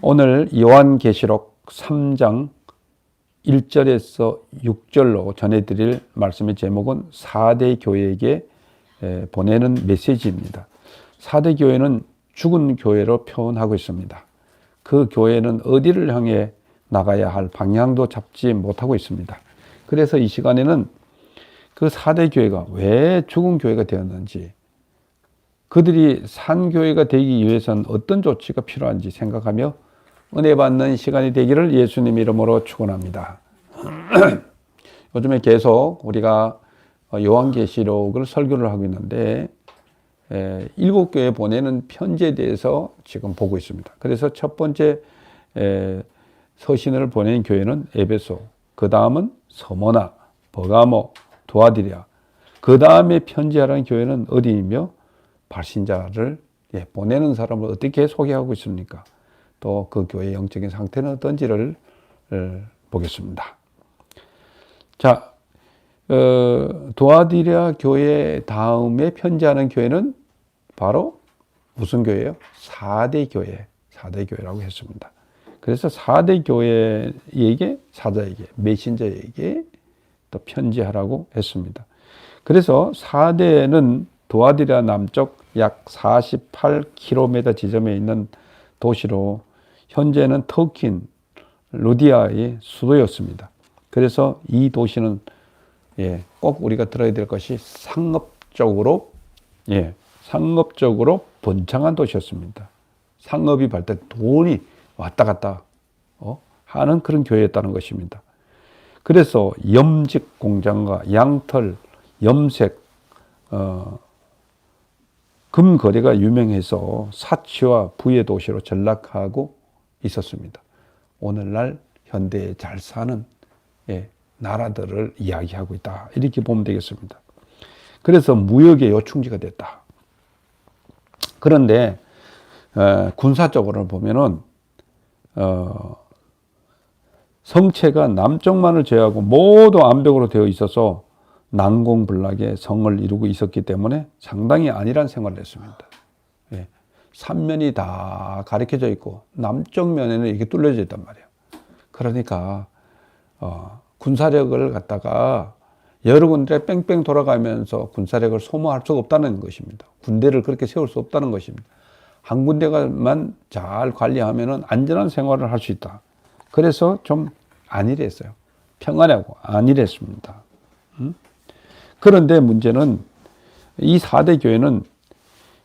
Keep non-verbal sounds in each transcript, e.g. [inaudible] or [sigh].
오늘 요한계시록 3장 1절에서 6절로 전해드릴 말씀의 제목은 4대 교회에게 에, 보내는 메시지입니다. 4대 교회는 죽은 교회로 표현하고 있습니다. 그 교회는 어디를 향해 나가야 할 방향도 잡지 못하고 있습니다. 그래서 이 시간에는 그 4대 교회가 왜 죽은 교회가 되었는지 그들이 산 교회가 되기 위해선 어떤 조치가 필요한지 생각하며 은혜 받는 시간이 되기를 예수님 이름으로 축원합니다. [clears throat] 요즘에 계속 우리가 요한계시록을 설교를 하고 있는데 에, 일곱 교회 보내는 편지에 대해서 지금 보고 있습니다. 그래서 첫 번째 에, 서신을 보낸 교회는 에베소, 그 다음은 서모나, 버가모, 도아디리아, 그 다음에 편지하라는 교회는 어디이며 발신자를 예, 보내는 사람을 어떻게 소개하고 있습니까? 또 그 교회의 영적인 상태는 어떤지를 어, 보겠습니다. 자, 어, 도아디리아 교회 다음에 편지하는 교회는 바로 무슨 교회예요? 4대 교회, 4대 교회라고 했습니다. 그래서 4대 교회에게, 사자에게, 메신저에게 또 편지하라고 했습니다. 그래서 4대는 도아디리아 남쪽 약 48km 지점에 있는 도시로 현재는 터킨 루디아의 수도였습니다. 그래서 이 도시는 예, 꼭 우리가 들어야 될 것이 상업적으로 예, 상업적으로 번창한 도시였습니다. 상업이 발달, 돈이 왔다 갔다 어? 하는 그런 교회였다는 것입니다. 그래서 염직 공장과 양털, 염색, 어, 금 거래가 유명해서 사치와 부의 도시로 전락하고 있었습니다. 오늘날 현대에 잘 사는 예, 나라들을 이야기하고 있다. 이렇게 보면 되겠습니다. 그래서 무역의 요충지가 됐다. 그런데 어, 군사적으로 보면은 어, 성체가 남쪽만을 제외하고 모두 암벽으로 되어 있어서 난공불락의 성을 이루고 있었기 때문에 상당히 안일한 생활을 했습니다. 예. 삼면이 다 가리켜져 있고 남쪽 면에는 이렇게 뚫려져 있단 말이에요. 그러니까 어, 군사력을 갖다가 여러 군데 뺑뺑 돌아가면서 군사력을 소모할 수가 없다는 것입니다. 군대를 그렇게 세울 수 없다는 것입니다. 한 군데만 잘 관리하면 안전한 생활을 할 수 있다. 그래서 좀 안일했어요. 평안하고 안일했습니다. 음? 그런데 문제는 이 4대 교회는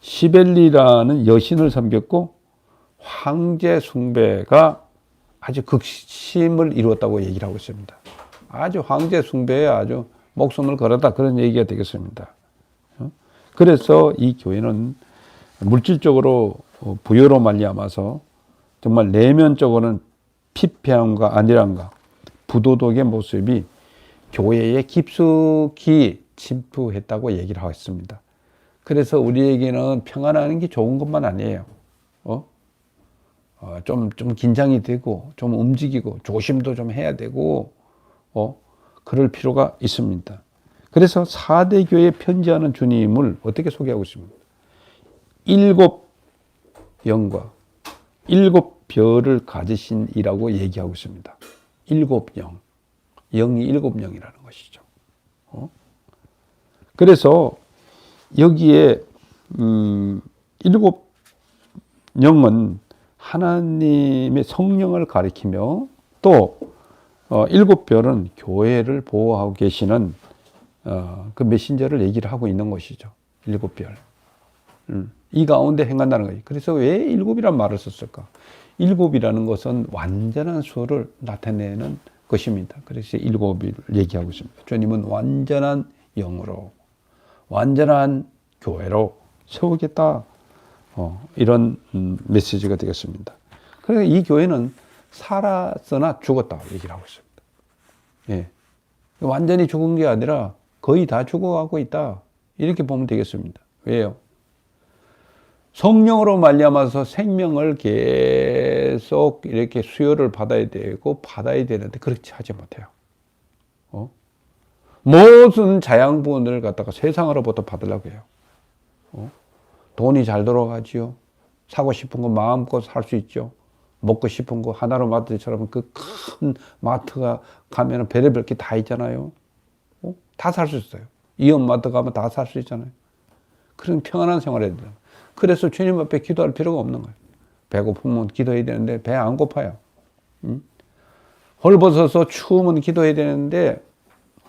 시벨리라는 여신을 섬겼고 황제 숭배가 아주 극심을 이루었다고 얘기를 하고 있습니다. 아주 황제 숭배에 아주 목숨을 걸었다 그런 얘기가 되겠습니다. 어? 그래서 이 교회는 물질적으로 부여로 말미암아서 정말 내면적으로는 피폐함과 안일함과 부도덕의 모습이 교회에 깊숙이 침투했다고 얘기를 하고 있습니다. 그래서 우리에게는 평안하는 게 좋은 것만 아니에요. 어? 어, 좀, 좀 긴장이 되고, 좀 움직이고, 조심도 좀 해야 되고, 어? 그럴 필요가 있습니다. 그래서 4대 교회 편지하는 주님을 어떻게 소개하고 있습니까? 일곱 영과 일곱 별을 가지신 이라고 얘기하고 있습니다. 일곱 영. 영이 일곱 영이라는 것이죠. 어? 그래서 여기에 음, 일곱 영은 하나님의 성령을 가리키며 또 어, 일곱 별은 교회를 보호하고 계시는 어, 그 메신저를 얘기를 하고 있는 것이죠. 일곱 별. 음, 이 가운데 행한다는 거예요. 그래서 왜 일곱이란 말을 썼을까? 일곱이라는 것은 완전한 수를 나타내는 것입니다. 그래서 일곱을 얘기하고 있습니다. 주님은 완전한 영으로, 완전한 교회로 세우겠다. 어, 이런 음, 메시지가 되겠습니다. 그래서 이 교회는 살았으나 죽었다 얘기를 하고 있습니다. 예. 완전히 죽은 게 아니라 거의 다 죽어가고 있다. 이렇게 보면 되겠습니다. 왜요? 성령으로 말미암아서 생명을 계속 이렇게 수요를 받아야 되고 받아야 되는데 그렇지 하지 못해요. 어? 모든 자양분을 갖다가 세상으로부터 받으려고 해요. 어? 돈이 잘 돌아가지요. 사고 싶은 거 마음껏 살 수 있죠. 먹고 싶은 거 하나로 마트처럼 그 큰 마트가 가면은 별의별 게 다 있잖아요. 어? 다살 수 있어요. 이온마트 가면 다 살 수 있잖아요. 그런 평안한 생활을 해야 돼요. 그래서 주님 앞에 기도할 필요가 없는 거예요. 배고프면 기도해야 되는데 배 안 고파요. 응? 헐벗어서 추우면 기도해야 되는데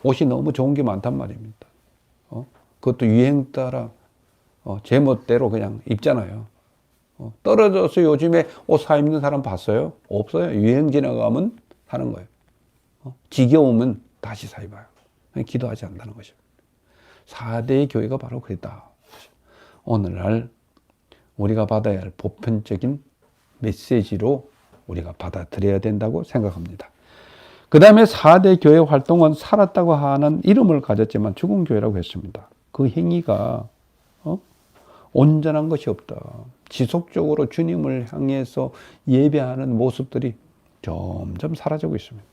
옷이 너무 좋은 게 많단 말입니다. 어? 그것도 유행 따라 어, 제멋대로 그냥 입잖아요. 어, 떨어져서 요즘에 옷 사 입는 사람 봤어요? 없어요. 유행 지나가면 사는 거예요. 어? 지겨우면 다시 사 입어요. 기도하지 않는다는 것입니다. 4대의 교회가 바로 그랬다. 오늘날 우리가 받아야 할 보편적인 메시지로 우리가 받아들여야 된다고 생각합니다. 그 다음에 4대 교회 활동은 살았다고 하는 이름을 가졌지만 죽은 교회라고 했습니다. 그 행위가 어? 온전한 것이 없다. 지속적으로 주님을 향해서 예배하는 모습들이 점점 사라지고 있습니다.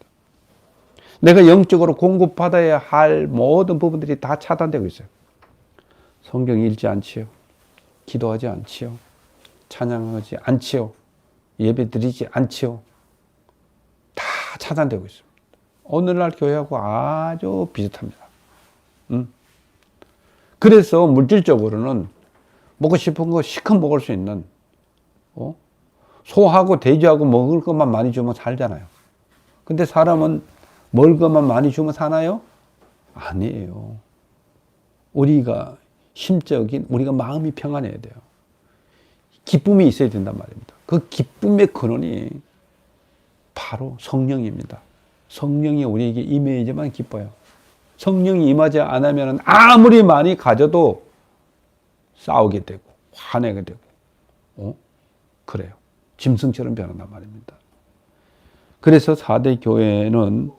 내가 영적으로 공급받아야 할 모든 부분들이 다 차단되고 있어요. 성경 읽지 않지요. 기도하지 않지요. 찬양하지 않지요. 예배 드리지 않지요. 다 차단되고 있습니다. 오늘날 교회하고 아주 비슷합니다. 음. 그래서 물질적으로는 먹고 싶은 거 시컷 먹을 수 있는 어? 소하고 돼지하고 먹을 것만 많이 주면 살잖아요. 근데 사람은 먹을 것만 많이 주면 사나요? 아니에요. 우리가 심적인 우리가 마음이 평안해야 돼요. 기쁨이 있어야 된단 말입니다. 그 기쁨의 근원이 바로 성령입니다. 성령이 우리에게 임해야지만 기뻐요. 성령이 임하지 않으면 아무리 많이 가져도 싸우게 되고 화내게 되고 어? 그래요. 짐승처럼 변한단 말입니다. 그래서 4대 교회는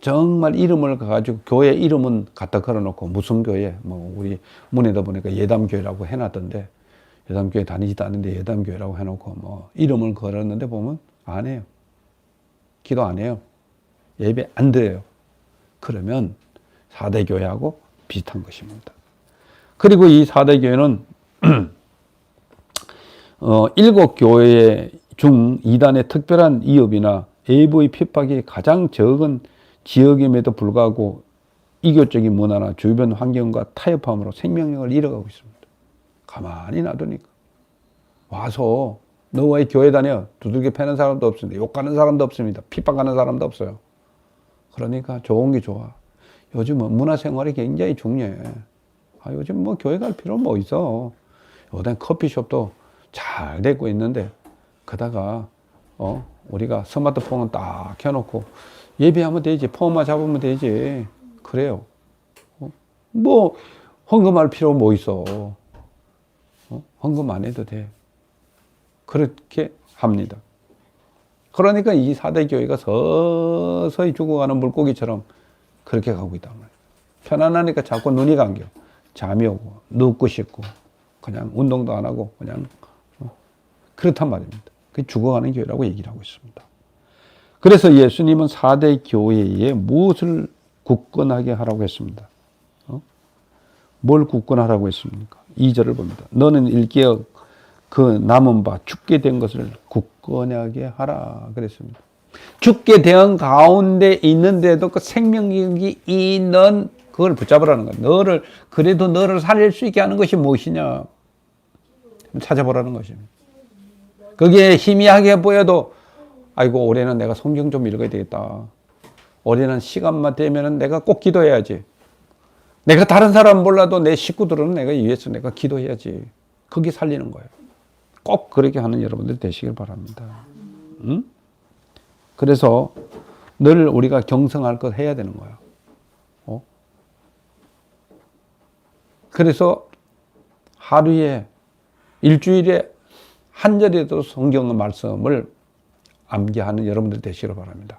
정말 이름을 가지고 교회 이름은 갖다 걸어놓고 무슨 교회 뭐 우리 문에다 보니까 예담교회라고 해놨던데 예담교회 다니지도 않는데 예담교회라고 해놓고 뭐 이름을 걸었는데 보면 안 해요. 기도 안 해요. 예배 안 드려요. 그러면 4대 교회하고 비슷한 것입니다. 그리고 이 4대 교회는 [clears throat] 어, 일곱 교회 중 이단의 특별한 이업이나 외부의 핍박이 가장 적은 지역임에도 불구하고 이교적인 문화나 주변 환경과 타협함으로 생명력을 잃어가고 있습니다. 가만히 놔두니까. 와서 너와의 교회 다녀. 두들겨 패는 사람도 없습니다. 욕하는 사람도 없습니다. 핍박하는 사람도 없어요. 그러니까 좋은 게 좋아. 요즘은 문화생활이 굉장히 중요해. 아, 요즘 뭐 교회 갈 필요 뭐 있어. 요새 커피숍도 잘 되고 있는데, 그다가, 어, 우리가 스마트폰은 딱 켜놓고, 예배하면 되지. 폰만 잡으면 되지. 그래요. 어? 뭐, 헌금할 필요 뭐 있어. 어? 헌금 안 해도 돼. 그렇게 합니다. 그러니까 이 4대 교회가 서서히 죽어가는 물고기처럼 그렇게 가고 있단 말이에요. 편안하니까 자꾸 눈이 감겨. 잠이 오고, 눕고 싶고, 그냥 운동도 안 하고, 그냥, 어, 그렇단 말입니다. 그 죽어가는 교회라고 얘기를 하고 있습니다. 그래서 예수님은 4대 교회에 무엇을 굳건하게 하라고 했습니다. 어? 뭘 굳건하라고 했습니까? 2절을 봅니다. 너는 일개역 그 남은 바 죽게 된 것을 굳건하게 하라 그랬습니다. 죽게 된 가운데 있는데도 그 생명력이 있는 그걸 붙잡으라는 거야. 너를 그래도 너를 살릴 수 있게 하는 것이 무엇이냐? 찾아보라는 것입니다. 그게 희미하게 보여도 아이고 올해는 내가 성경 좀 읽어야 되겠다. 올해는 시간만 되면은 내가 꼭 기도해야지. 내가 다른 사람 몰라도 내 식구들은 내가 위해서 내가 기도해야지. 그게 살리는 거예요. 꼭 그렇게 하는 여러분들 되시길 바랍니다. 응? 그래서 늘 우리가 경성할 것 해야 되는 거예요. 어? 그래서 하루에 일주일에 한 절에도 성경 말씀을 암기하는 여러분들 되시길 바랍니다.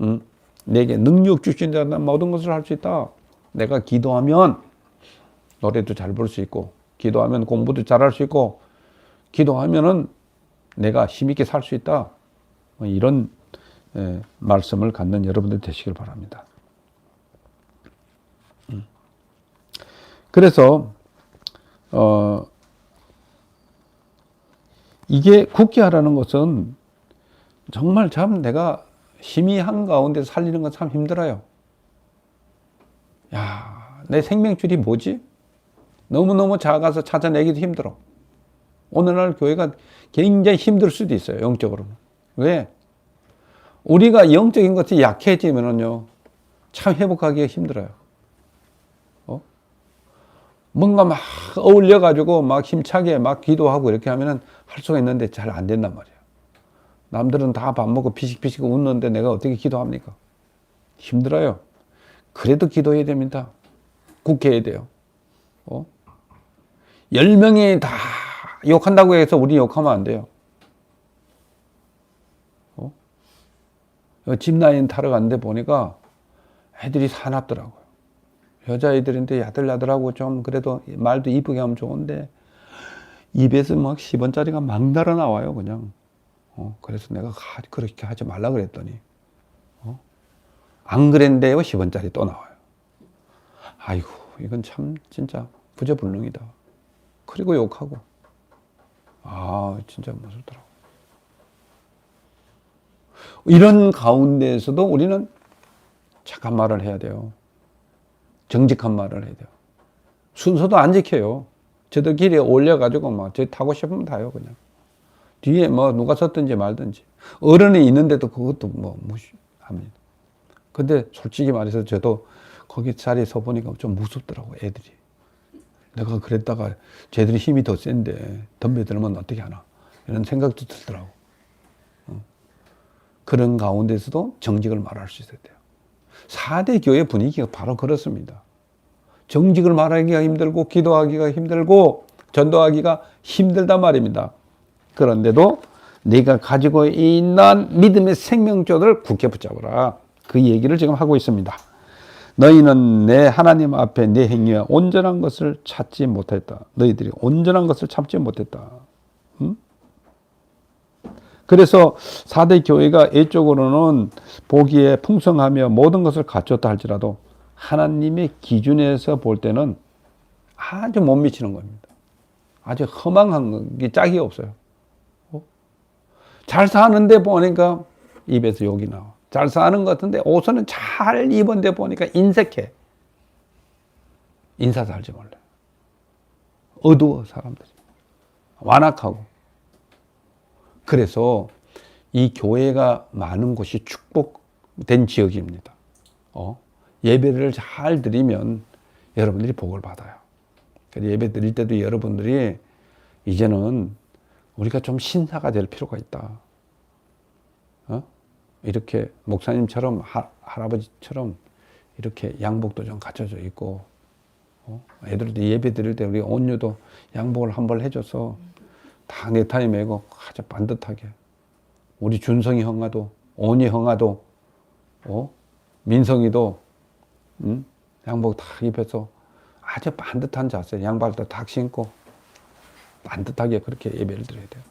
응? 내게 능력 주신 자는 모든 것을 할 수 있다. 내가 기도하면 노래도 잘 부를 수 있고, 기도하면 공부도 잘 할 수 있고, 기도하면은 내가 힘있게 살 수 있다. 뭐 이런 예, 말씀을 갖는 여러분들 되시길 바랍니다. 음. 그래서 어 이게 하라는 것은 정말 참 내가 힘이 한 가운데 살리는 건 참 힘들어요. 야, 내 생명줄이 뭐지? 너무너무 작아서 찾아내기도 힘들어. 오늘날 교회가 굉장히 힘들 수도 있어요, 영적으로는. 왜? 우리가 영적인 것이 약해지면은요, 참 회복하기가 힘들어요. 어? 뭔가 막 어울려가지고 막 힘차게 막 기도하고 이렇게 하면은 할 수가 있는데 잘 안 된단 말이에요. 남들은 다 밥 먹고 피식피식 웃는데 내가 어떻게 기도합니까? 힘들어요. 그래도 기도해야 됩니다. 국회해야 돼요. 어? 열 명이 다 욕한다고 해서 우리 욕하면 안 돼요. 어? 집 라인 타러 갔는데 보니까 애들이 사납더라고요. 여자애들인데 야들야들하고 좀 그래도 말도 이쁘게 하면 좋은데 입에서 막 10원짜리가 막 날아 나와요, 그냥. 어, 그래서 내가 하- 그렇게 하지 말라 그랬더니, 어? 안 그랬는데요, 10원짜리 또 나와요. 아이고, 이건 참, 진짜, 부재불능이다. 그리고 욕하고. 아, 진짜 무섭더라고. 이런 가운데에서도 우리는 착한 말을 해야 돼요. 정직한 말을 해야 돼요. 순서도 안 지켜요. 저들끼리 올려가지고 막, 저 타고 싶으면 타요, 그냥. 뒤에 뭐 누가 섰든지 말든지. 어른이 있는데도 그것도 뭐 무시합니다. 근데 솔직히 말해서 저도 거기 자리에 서 보니까 좀 무섭더라고, 애들이. 내가 그랬다가 쟤들이 힘이 더 센데 덤벼들면 어떻게 하나. 이런 생각도 들더라고. 어. 그런 가운데서도 정직을 말할 수 있어야 돼요. 4대 교회 분위기가 바로 그렇습니다. 정직을 말하기가 힘들고, 기도하기가 힘들고, 전도하기가 힘들단 말입니다. 그런데도 네가 가지고 있는 믿음의 생명줄을 굳게 붙잡으라. 그 얘기를 지금 하고 있습니다. 너희는 내 하나님 앞에 내 행위와 온전한 것을 찾지 못했다. 너희들이 온전한 것을 찾지 못했다. 음? 그래서 4대 교회가 이쪽으로는 보기에 풍성하며 모든 것을 갖췄다 할지라도 하나님의 기준에서 볼 때는 아주 못 미치는 겁니다. 아주 허망한 게 짝이 없어요. 어? 잘 사는데 보니까 입에서 욕이 나와. 잘 사는 것 같은데 옷은 잘 입은 데 보니까 인색해. 인사 살지 몰라. 어두워 사람들이. 완악하고. 그래서 이 교회가 많은 곳이 축복된 지역입니다. 어? 예배를 잘 드리면 여러분들이 복을 받아요. 예배 드릴 때도 여러분들이 이제는 우리가 좀 신사가 될 필요가 있다. 어? 이렇게 목사님처럼 하, 할아버지처럼 이렇게 양복도 좀 갖춰져 있고 어? 애들도 예배 드릴 때 우리 온유도 양복을 한 벌 해줘서 다 넥타이 매고 아주 반듯하게 우리 준성이 형아도 온이 형아도 어? 민성이도 음? 양복 다 입혀서 아주 반듯한 자세 양발도 탁 신고 반듯하게 그렇게 예배를 드려야 돼요.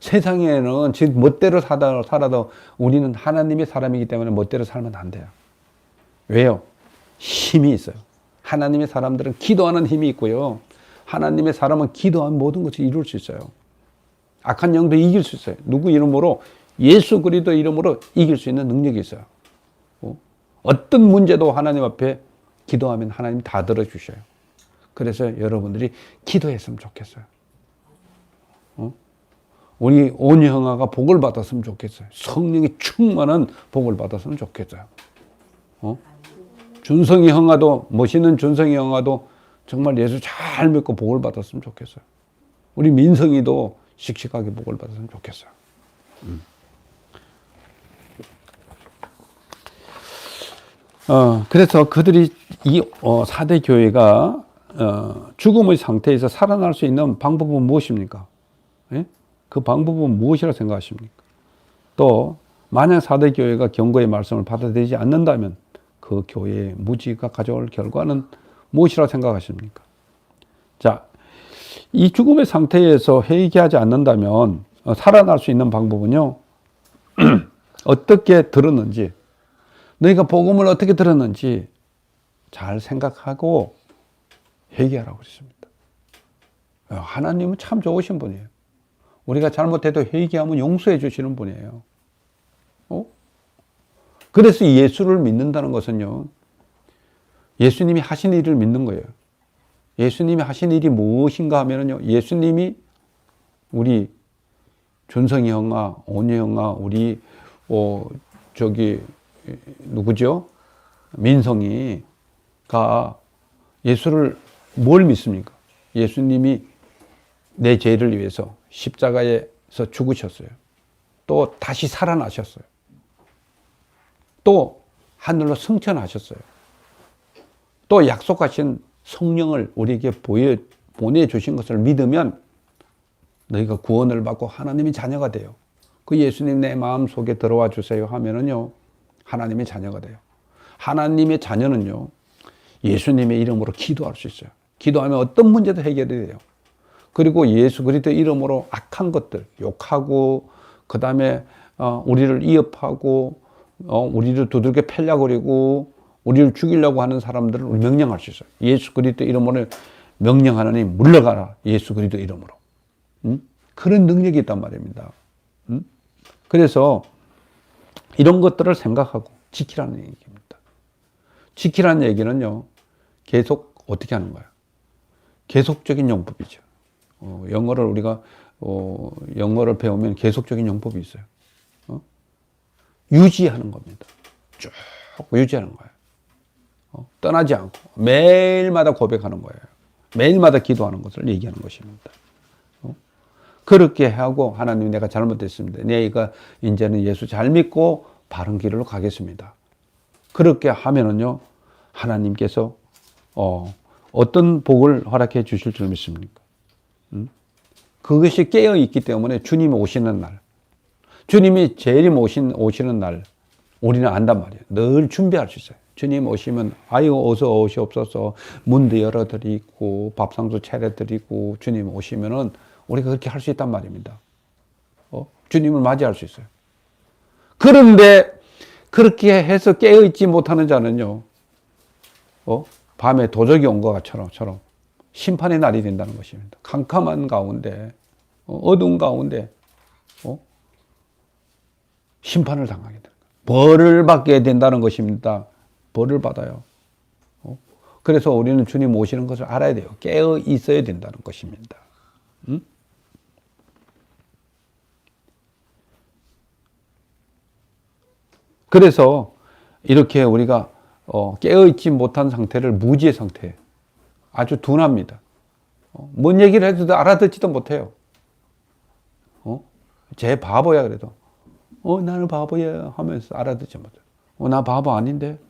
세상에는 즉 멋대로 살아, 살아도 우리는 하나님의 사람이기 때문에 멋대로 살면 안 돼요. 왜요? 힘이 있어요. 하나님의 사람들은 기도하는 힘이 있고요. 하나님의 사람은 기도하면 모든 것을 이룰 수 있어요. 악한 영도 이길 수 있어요. 누구 이름으로? 예수 그리스도 이름으로 이길 수 있는 능력이 있어요. 어? 어떤 문제도 하나님 앞에 기도하면 하나님 다 들어주셔요. 그래서 여러분들이 기도했으면 좋겠어요. 어? 우리 온 형아가 복을 받았으면 좋겠어요. 성령이 충만한 복을 받았으면 좋겠어요. 어? 준성이 형아도 멋있는 준성이 형아도 정말 예수 잘 믿고 복을 받았으면 좋겠어요. 우리 민성이도 씩씩하게 복을 받았으면 좋겠어요. 음. 어, 그래서 그들이 이 어, 4대 교회가 어, 죽음의 상태에서 살아날 수 있는 방법은 무엇입니까? 예? 그 방법은 무엇이라 생각하십니까? 또 만약 4대 교회가 경고의 말씀을 받아들이지 않는다면 그 교회의 무지가 가져올 결과는 무엇이라 생각하십니까? 자, 이 죽음의 상태에서 회개하지 않는다면 어, 살아날 수 있는 방법은요. [clears throat] 어떻게 들었는지 너희가 복음을 어떻게 들었는지 잘 생각하고 회개하라고 그랬습니다. 하나님은 참 좋으신 분이에요. 우리가 잘못해도 회개하면 용서해 주시는 분이에요. 그래서 예수를 믿는다는 것은요, 예수님이 하신 일을 믿는 거예요. 예수님이 하신 일이 무엇인가 하면요, 예수님이 우리 준성이 형아, 온유 형아, 우리, 어, 저기, 누구죠? 민성이가 예수를 뭘 믿습니까? 예수님이 내 죄를 위해서 십자가에서 죽으셨어요. 또 다시 살아나셨어요. 또 하늘로 승천하셨어요. 또 약속하신 성령을 우리에게 보여, 보내주신 것을 믿으면 너희가 구원을 받고 하나님의 자녀가 돼요. 그 예수님 내 마음 속에 들어와 주세요 하면은요, 하나님의 자녀가 돼요. 하나님의 자녀는요, 예수님의 이름으로 기도할 수 있어요. 기도하면 어떤 문제도 해결이 돼요. 그리고 예수 그리스도 이름으로 악한 것들, 욕하고, 그 다음에, 어, 우리를 위협하고, 어, 우리를 두들겨 패려그리고, 우리를 죽이려고 하는 사람들을 명령할 수 있어요. 예수 그리스도 이름으로 명령하느니 물러가라. 예수 그리스도 이름으로. 음? 그런 능력이 있단 말입니다. 음? 그래서 이런 것들을 생각하고 지키라는 얘기입니다. 지키라는 얘기는요, 계속 어떻게 하는 거예요? 계속적인 용법이죠. 어, 영어를 우리가 어, 영어를 배우면 계속적인 용법이 있어요. 어? 유지하는 겁니다. 쭉 유지하는 거예요. 어? 떠나지 않고 매일마다 고백하는 거예요. 매일마다 기도하는 것을 얘기하는 것입니다. 어? 그렇게 하고 하나님 내가 잘못했습니다. 내가 이제는 예수 잘 믿고 바른 길로 가겠습니다. 그렇게 하면은요 하나님께서 어, 어떤 복을 허락해 주실 줄 믿습니까? 음? 그것이 깨어 있기 때문에 주님 오시는 날, 주님이 재림 오신 오시는 날 우리는 안단 말이에요. 늘 준비할 수 있어요. 주님 오시면 아유 어서 오시옵소서 문도 열어드리고 밥상도 차려드리고 주님 오시면은 우리가 그렇게 할 수 있단 말입니다. 어? 주님을 맞이할 수 있어요. 그런데 그렇게 해서 깨어 있지 못하는 자는요, 어? 밤에 도적이 온 것처럼 심판의 날이 된다는 것입니다. 캄캄한 가운데, 어? 어두운 가운데, 어? 심판을 당하게 됩니다. 벌을 받게 된다는 것입니다. 벌을 받아요. 어? 그래서 우리는 주님 오시는 것을 알아야 돼요. 깨어 있어야 된다는 것입니다. 음? 그래서 이렇게 우리가 어, 깨어있지 못한 상태를 무지의 상태, 아주 둔합니다. 어, 뭔 얘기를 해도 알아듣지도 못해요. 어? 제 바보야 그래도. 어, 나는 바보야 하면서 알아듣지 못해. 어, 나 바보 아닌데.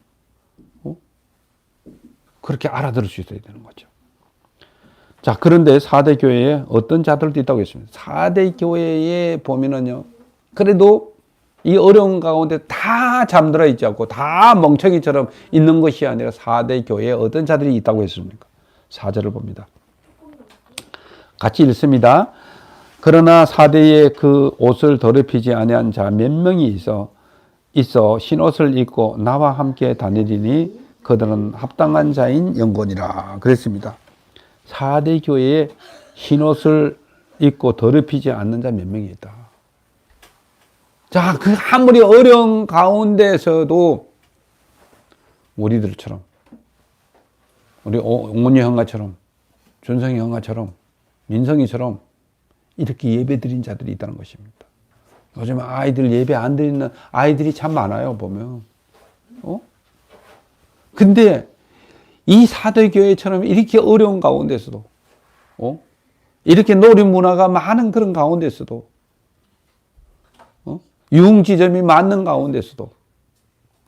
어? 그렇게 알아들을 수 있어야 되는 거죠. 자, 그런데 4대 교회에 어떤 자들도 있다고 했습니다. 4대 교회에 보면은요, 그래도 이 어려운 가운데 다 잠들어 있지 않고 다 멍청이처럼 있는 것이 아니라 4대 교회에 어떤 자들이 있다고 했습니까? 4절을 봅니다. 같이 읽습니다. 그러나 4대에 그 옷을 더럽히지 아니한 자 몇 명이 있어 있어 흰옷을 입고 나와 함께 다니리니 그들은 합당한 자인 영혼이라 그랬습니다. 4대 교회에 흰옷을 입고 더럽히지 않는 자 몇 명이 있다. 자, 그 아무리 어려운 가운데서도 우리들처럼 우리 옹문이 형아처럼 준성이 형아처럼 민성이처럼 이렇게 예배 드린 자들이 있다는 것입니다. 요즘 아이들 예배 안 드리는 아이들이 참 많아요, 보면. 어? 근데 이 사대교회처럼 이렇게 어려운 가운데서도, 어? 이렇게 놀이 문화가 많은 그런 가운데서도, 어? 유흥지점이 많은 가운데서도,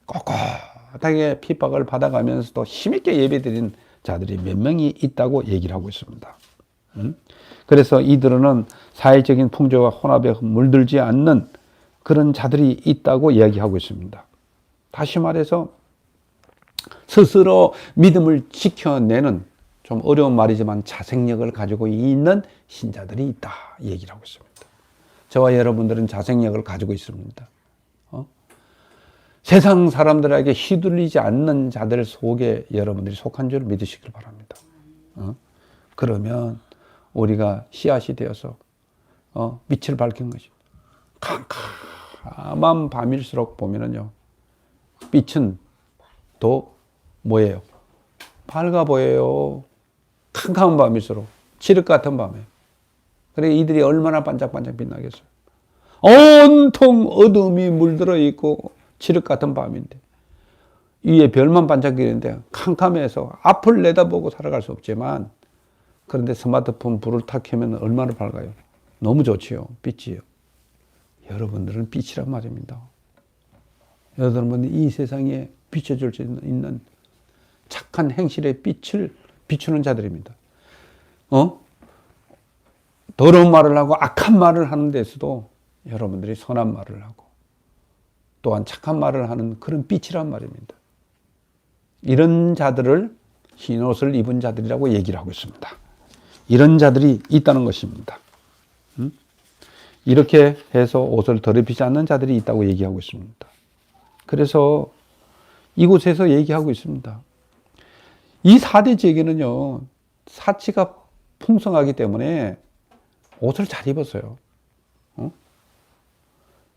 꼿꼿하게 핍박을 받아가면서도 힘있게 예배 드린 자들이 몇 명이 있다고 얘기를 하고 있습니다. 음? 그래서 이들은 사회적인 풍조와 혼합에 물들지 않는 그런 자들이 있다고 이야기하고 있습니다. 다시 말해서 스스로 믿음을 지켜내는 좀 어려운 말이지만 자생력을 가지고 있는 신자들이 있다 얘기를 하고 있습니다. 저와 여러분들은 자생력을 가지고 있습니다. 어? 세상 사람들에게 휘둘리지 않는 자들 속에 여러분들이 속한 줄 믿으시길 바랍니다. 어? 그러면 우리가 씨앗이 되어서 어, 빛을 밝힌 것입니다. 캄캄한 밤일수록 보면은요 빛은 더 뭐예요? 밝아 보여요. 캄캄한 밤일수록 칠흑 같은 밤에. 그래 이들이 얼마나 반짝반짝 빛나겠어요. 온통 어둠이 물들어 있고 칠흑 같은 밤인데 위에 별만 반짝이는데 캄캄해서 앞을 내다보고 살아갈 수 없지만 그런데 스마트폰 불을 탁 켜면 얼마나 밝아요. 너무 좋지요. 빛이요. 여러분들은 빛이란 말입니다. 여러분은 이 세상에 비춰줄 수 있는 착한 행실의 빛을 비추는 자들입니다. 어? 더러운 말을 하고 악한 말을 하는 데서도 여러분들이 선한 말을 하고 또한 착한 말을 하는 그런 빛이란 말입니다. 이런 자들을 흰 옷을 입은 자들이라고 얘기를 하고 있습니다. 이런 자들이 있다는 것입니다. 음? 이렇게 해서 옷을 더럽히지 않는 자들이 있다고 얘기하고 있습니다. 그래서 이곳에서 얘기하고 있습니다. 이 4대 지역에는요, 사치가 풍성하기 때문에 옷을 잘 입었어요. 어?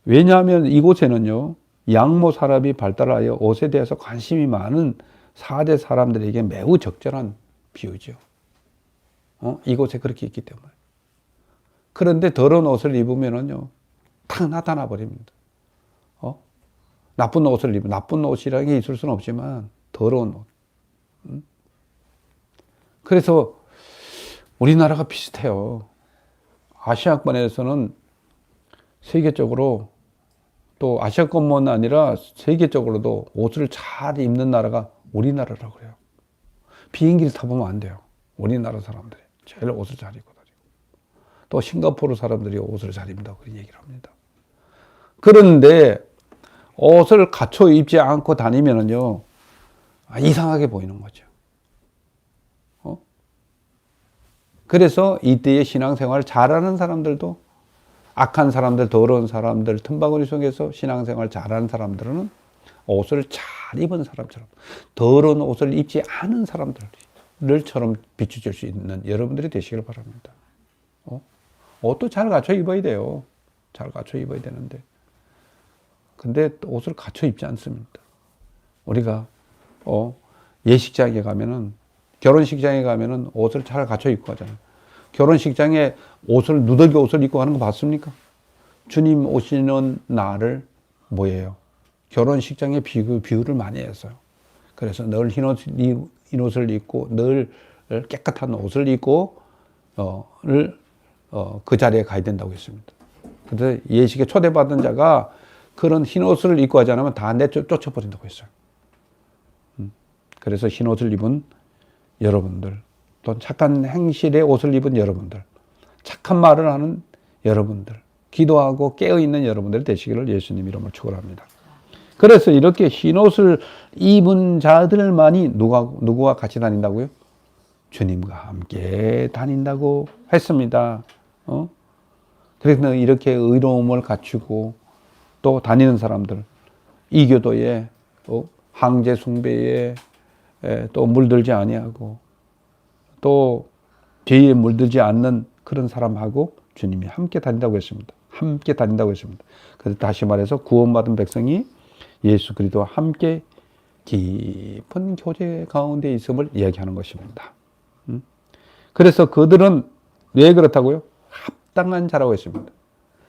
왜냐하면 이곳에는요, 양모 산업이 발달하여 옷에 대해서 관심이 많은 4대 사람들에게 매우 적절한 비유죠. 어? 이곳에 그렇게 있기 때문에. 그런데 더러운 옷을 입으면은요, 탁 나타나 버립니다. 어? 나쁜 옷을 입으면, 나쁜 옷이라는 게 있을 수는 없지만, 더러운 옷. 음? 그래서 우리나라가 비슷해요. 아시아권에서는 세계적으로 또 아시아권만 아니라 세계적으로도 옷을 잘 입는 나라가 우리나라라고 그래요. 비행기를 타보면 안 돼요. 우리나라 사람들이 제일 옷을 잘 입고 다니고 또 싱가포르 사람들이 옷을 잘 입는다고 그런 얘기를 합니다. 그런데 옷을 갖춰 입지 않고 다니면은요 아, 이상하게 보이는 거죠. 어? 그래서 이때의 신앙생활을 잘하는 사람들도 악한 사람들, 더러운 사람들, 틈바구니 속에서 신앙생활 잘하는 사람들은 옷을 잘 입은 사람처럼 더러운 옷을 입지 않은 사람들을처럼 비추질 수 있는 여러분들이 되시길 바랍니다. 어? 옷도 잘 갖춰 입어야 돼요. 잘 갖춰 입어야 되는데. 근데 옷을 갖춰 입지 않습니다. 우리가 어, 예식장에 가면은 결혼식장에 가면은 옷을 잘 갖춰 입고 가잖아요. 결혼식장에 옷을 누더기 옷을 입고 가는 거 봤습니까? 주님 오시는 날을 뭐예요? 결혼식장에 비유, 비유를 많이 했어요. 그래서 늘 흰옷, 흰옷을 입고 늘 깨끗한 옷을 입고 어를 어, 그 자리에 가야 된다고 했습니다. 근데 예식에 초대받은 자가 그런 흰 옷을 입고 하지 않으면 다 내쫓, 쫓아버린다고 했어요. 음. 그래서 흰 옷을 입은 여러분들, 또 착한 행실의 옷을 입은 여러분들, 착한 말을 하는 여러분들, 기도하고 깨어있는 여러분들 되시기를 예수님 이름으로 축원합니다. 그래서 이렇게 흰 옷을 입은 자들만이 누가, 누구와 같이 다닌다고요? 주님과 함께 다닌다고 했습니다. 어? 그래서 이렇게 의로움을 갖추고 또 다니는 사람들, 이교도에, 또 항제 숭배에 또 물들지 아니하고 또 죄에 물들지 않는 그런 사람하고 주님이 함께 다닌다고 했습니다. 함께 다닌다고 했습니다. 그래서 다시 말해서 구원받은 백성이 예수 그리스도와 함께 깊은 교제 가운데 있음을 이야기하는 것입니다. 음? 그래서 그들은 왜 그렇다고요? 합당한 자라고 했습니다.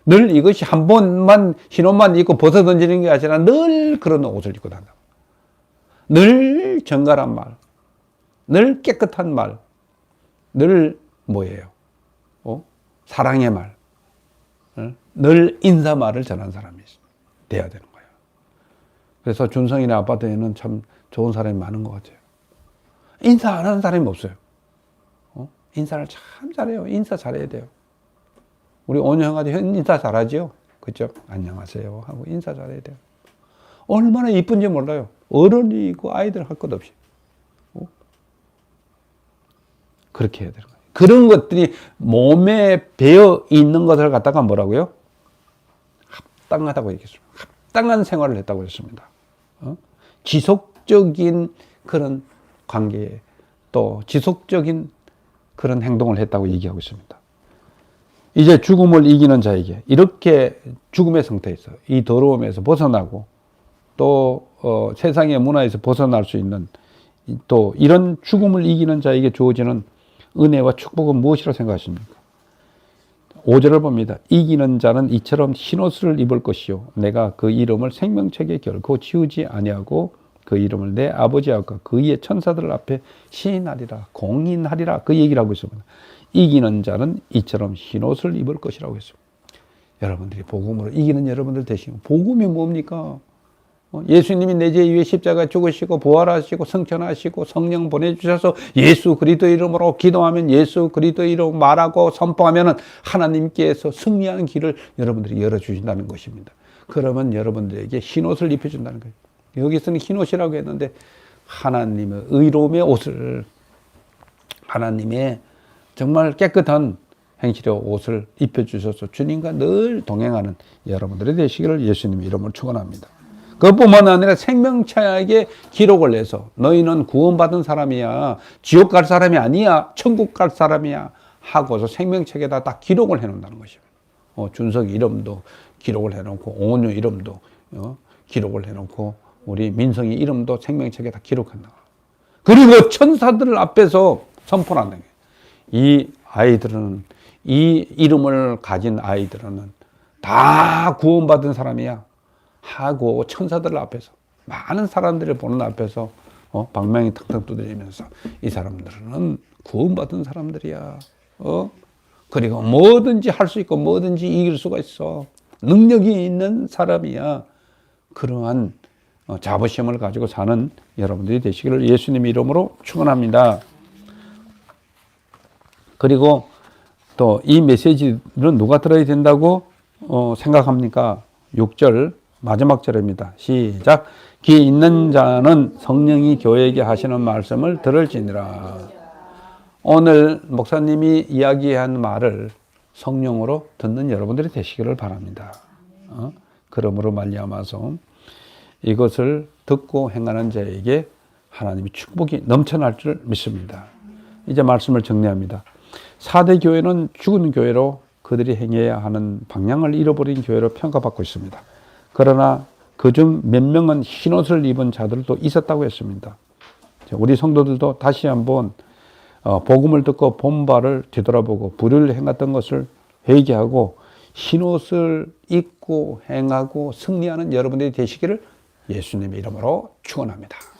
늘 이것이 한 번만 흰 옷만 입고 벗어 던지는 게 아니라 늘 그런 옷을 입고 다닌다. 늘 정갈한 말, 늘 깨끗한 말, 늘 뭐예요? 어? 사랑의 말, 어? 늘 인사 말을 전한 사람이 돼야 되는 거예요. 그래서 준성이네 아파트에는 참 좋은 사람이 많은 것 같아요. 인사 안 하는 사람이 없어요. 어? 인사를 참 잘해요. 인사 잘해야 돼요. 우리 온유 형아도 인사 잘하지요? 그죠? 안녕하세요. 하고 인사 잘해야 돼요. 얼마나 이쁜지 몰라요. 어른이 있고 아이들 할 것 없이. 어? 그렇게 해야 되는 거예요. 그런 것들이 몸에 배어 있는 것을 갖다가 뭐라고요? 합당하다고 얘기했습니다. 합당한 생활을 했다고 했습니다. 어? 지속적인 그런 관계에 또 지속적인 그런 행동을 했다고 얘기하고 있습니다. 이제 죽음을 이기는 자에게 이렇게 죽음의 상태에서 이 더러움에서 벗어나고 또 어, 세상의 문화에서 벗어날 수 있는 이- 또 이런 죽음을 이기는 자에게 주어지는 은혜와 축복은 무엇이라 생각하십니까? 5절을 봅니다. 이기는 자는 이처럼 흰옷을 입을 것이요 내가 그 이름을 생명책에 결코 지우지 아니하고 그 이름을 내 아버지 앞과 그의 천사들 앞에 시인하리라 공인하리라 그 얘기를 하고 있습니다. 이기는 자는 이처럼 흰옷을 입을 것이라고 했습니다. 여러분들이 복음으로 이기는 여러분들 되시고 복음이 뭡니까? 어, 예수님이 내 죄 위에 십자가 죽으시고 부활하시고 성천하시고 성령 보내주셔서 예수 그리스도 이름으로 기도하면 예수 그리스도 이름 말하고 선포하면은 하나님께서 승리하는 길을 여러분들이 열어주신다는 것입니다. 그러면 여러분들에게 흰옷을 입혀준다는 거예요. 여기서는 흰옷이라고 했는데 하나님의 의로움의 옷을 하나님의 정말 깨끗한 행실의 옷을 입혀주셔서 주님과 늘 동행하는 여러분들이 되시기를 예수님 이름으로 축원합니다. 그것뿐만 아니라 생명차에 기록을 해서 너희는 구원받은 사람이야 지옥 갈 사람이 아니야 천국 갈 사람이야 하고서 생명책에다 딱 기록을 해놓는다는 것입니다. 어, 준석 이름도 기록을 해놓고 온유 이름도 어, 기록을 해놓고 우리 민성이 이름도 생명책에 다 기록한다. 그리고 천사들 앞에서 선포한다. 거예요. 이 아이들은 이 이름을 가진 아이들은 다 구원받은 사람이야 하고 천사들 앞에서 많은 사람들을 보는 앞에서 어, 방망이 탁탁 두드리면서 이 사람들은 구원받은 사람들이야. 어? 그리고 뭐든지 할 수 있고 뭐든지 이길 수가 있어. 능력이 있는 사람이야. 그러한 어, 자부심을 가지고 사는 여러분들이 되시기를 예수님 이름으로 축원합니다. 그리고 또 이 메시지는 누가 들어야 된다고 어, 생각합니까? 6절 마지막 절입니다. 시작. 귀 있는 자는 성령이 교회에게 하시는 말씀을 들을지니라. 오늘 목사님이 이야기한 말을 성령으로 듣는 여러분들이 되시기를 바랍니다. 어? 그러므로 말미암아서 이것을 듣고 행하는 자에게 하나님의 축복이 넘쳐날 줄 믿습니다. 이제 말씀을 정리합니다. 4대 교회는 죽은 교회로 그들이 행해야 하는 방향을 잃어버린 교회로 평가받고 있습니다. 그러나 그중 몇 명은 흰옷을 입은 자들도 있었다고 했습니다. 자, 우리 성도들도 다시 한번 어, 복음을 듣고 본바를 뒤돌아보고 불의를 행했던 것을 회개하고 흰옷을 입고 행하고 승리하는 여러분들이 되시기를 예수님의 이름으로 축원합니다.